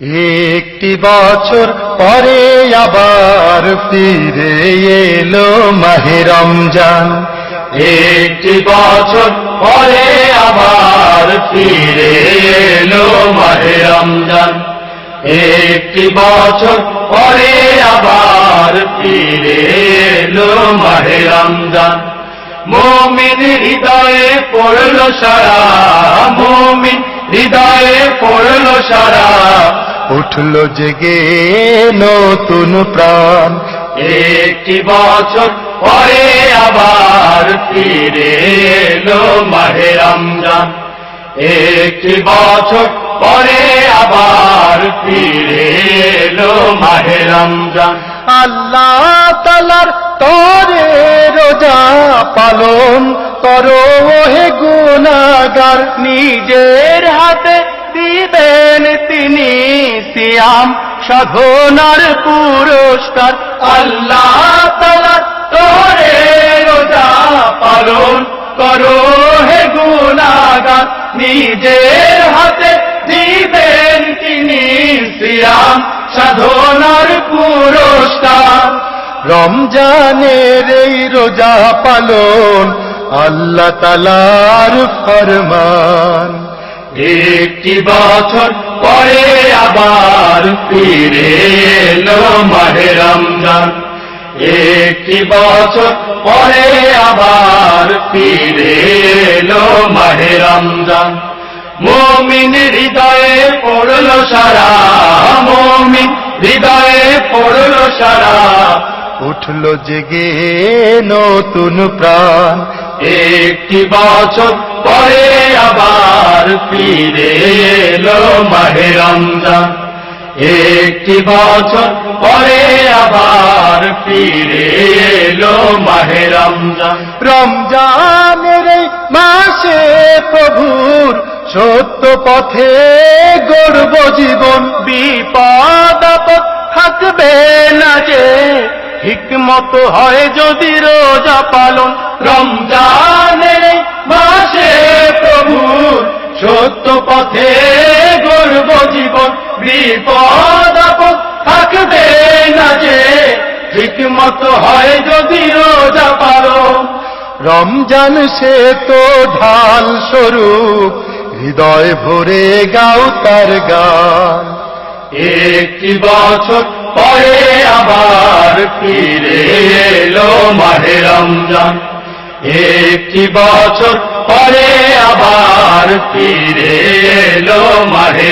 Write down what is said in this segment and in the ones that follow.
একটি বছর পরে আবার ফিরে এলো মাহে রমজান। একটি বছর পরে আবার ফিরে এলো মাহে রমজান। একটি বছর পরে আবার ফিরে এলো মাহে রমজান। মোমিন হৃদয়ে পড়ল সারা, মোমিন হৃদয়ে পড়ল সারা। উঠল জেগে নতুন প্রাণ। একটি বছর পরে আবার ফিরে এলো মাহে রমজান। একটি বছর পরে আবার ফিরে এলো মাহে রমজান। আল্লাহ তালার তরে গুনাগার নিজের হাতে দিবেন তিনি সিয়াম। সাধনার পুরস্কার আল্লাহ তোরে রোজা পালন করো হে গুনাগার নিজের হাতে দিবেন তিনি শ্রীরাম সাধনার পুরস্কার। রমজানের এই রোজা পালন আল্লাহ তালার ফরমান। একটি বছর পরে আবার ফিরে মাহে রমজান। একটি বছর পরে আবার ফিরে মাহে রমজান। মমিন হৃদয়ে পড়ল সারা, মমিন হৃদয়ে পড়ল সারা। উঠল জেগে নতুন প্রাণ। একটি বছর পরে আবার ফিরে এলো মাহে রমজান। একটি বছর পরে আবার ফিরে এলো মাহে রমজান। রমজানের মাসে প্রভুর সত্য পথে গর্ব হিকমত হয় যদি রোজা পালন। রমজানের এই মাসে প্রভু সত্য পথে গর্ব জীবন। বিপদ থাকবে না যে ঠিকমত হয় যদি রোজা পারো রমজান সে তো ঢাল স্বরূপ, হৃদয় ভরে গাও তার গান। একটি বছর পরে আবার ফিরে এলো মাহে রমজান। একটি বছর পরে আবার ফিরে এলো মাহে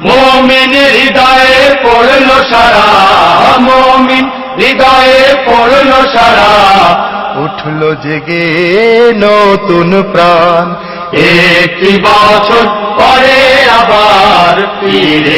মমিন হৃদয়ে পড়ল সারা, মমিন হৃদয়ে পড়ল সারা। উঠল জেগে নতুন প্রাণ। একটি বছর পরে আবার ফিরে